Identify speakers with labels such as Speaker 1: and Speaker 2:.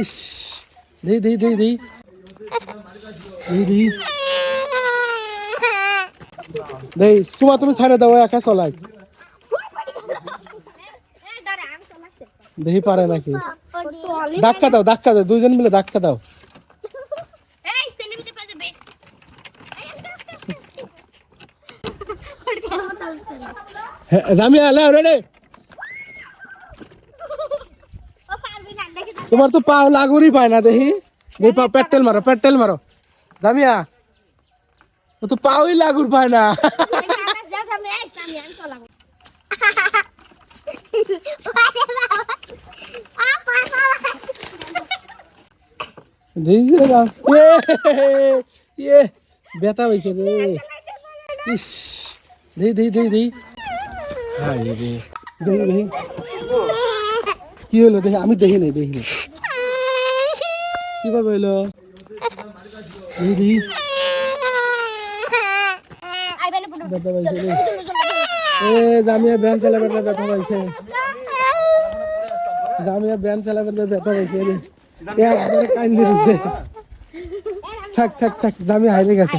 Speaker 1: ইস দেই দেই দেই দেই দেই দেই দেই সুমা, তুমি ছাড়ে দাও, একা চলাই। দেহি পারে নাকি? ধাক্কা দাও ধাক্কা দাও, দুইজন মিলে ধাক্কা দাও। রামিয়া লে রে। তোমার তো পা লাগুরই পায় না দেখি। দেখি পা পেট্টেল মারো পেট্টেল মারো। রামিয়া ও তো পাওই লাগুর পায় না। দেখি রে রাম। ইয়ে ইয়ে ব্যথা হয়েছে রে। ইস দেই দেই দেই দেই। হাই রে দেখি দেখি কি হলো? দেখি, আমি দেখি নাই দেখি নাই। কীভাবে হলো? এ, জামিয়া ব্যায়াম চালাবে ব্যথা পাইছে। জামিয়া ব্যায়াম চালাবে ব্যথা পাইছে, এ। একবারে কান্দে দিছে। থাক থাক থাক, জামিয়া হাইরে গেছে।